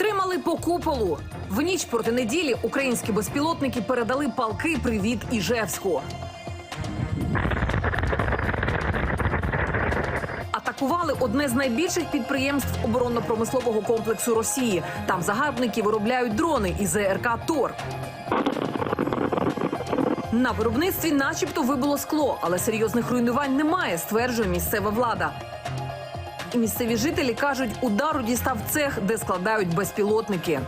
Втримали по куполу. В ніч проти неділі українські безпілотники передали палки привіт Іжевську. Атакували одне з найбільших підприємств оборонно-промислового комплексу Росії. Там загарбники виробляють дрони із ЗРК Тор. На виробництві, начебто, вибило скло, але серйозних руйнувань немає, стверджує місцева влада. І місцеві жителі кажуть, удару дістав цех, де складають безпілотники.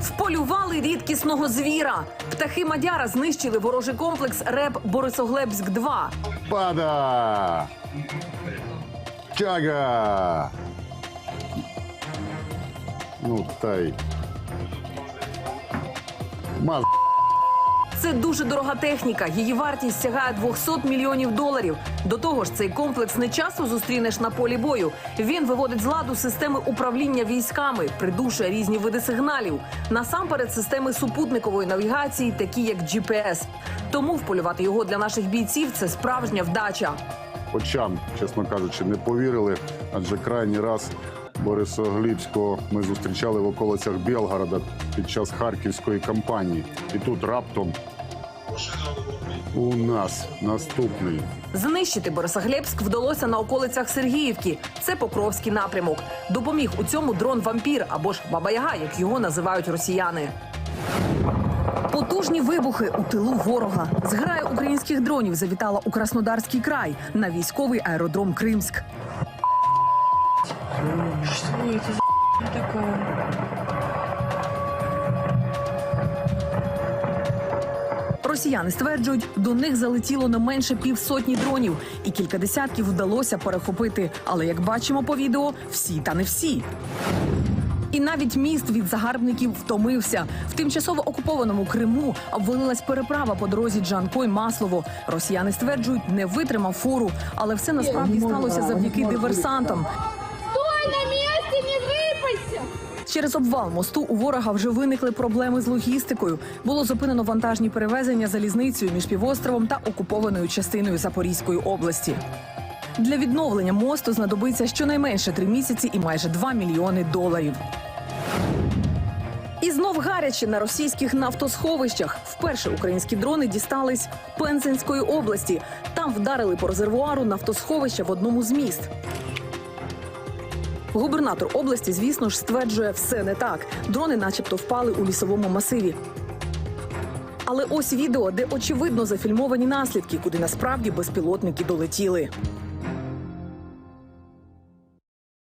Вполювали рідкісного звіра. Птахи Мадяра знищили ворожий комплекс РЕП Борисоглебськ 2 Пада! Чага! Ну, та й. Маз... Це дуже дорога техніка. Її вартість сягає 200 мільйонів доларів. До того ж, цей комплекс не часто зустрінеш на полі бою. Він виводить з ладу системи управління військами, придушує різні види сигналів. Насамперед, системи супутникової навігації, такі як GPS. Тому вполювати його для наших бійців це справжня вдача. Очам, чесно кажучи, не повірили, адже крайній раз Борисоглібського ми зустрічали в околицях Білгорода під час харківської кампанії. І тут раптом у нас наступний. Знищити Борисоглебськ вдалося на околицях Сергіївки. Це Покровський напрямок. Допоміг у цьому дрон вампір або ж Баба-Яга, як його називають росіяни. Потужні вибухи у тилу ворога. Зграя українських дронів завітала у Краснодарський край на військовий аеродром Кримськ. Что это за такая? Росіяни стверджують, до них залетіло не менше півсотні дронів, і кілька десятків вдалося перехопити. Але як бачимо по відео, всі та не всі. І навіть міст від загарбників втомився. В тимчасово окупованому Криму обвалилась переправа по дорозі Джанкой Маслово. Росіяни стверджують, не витримав фуру, але все насправді сталося завдяки диверсантам. Через обвал мосту у ворога вже виникли проблеми з логістикою. Було зупинено вантажні перевезення залізницею між півостровом та окупованою частиною Запорізької області. Для відновлення мосту знадобиться щонайменше три місяці і майже 2 мільйони доларів. І знов гаряче на російських нафтосховищах. Вперше українські дрони дістались Пензенської області. Там вдарили по резервуару нафтосховища в одному з міст. Губернатор області, звісно ж, стверджує, все не так. Дрони, начебто, впали у лісовому масиві. Але ось відео, де очевидно зафільмовані наслідки, куди насправді безпілотники долетіли.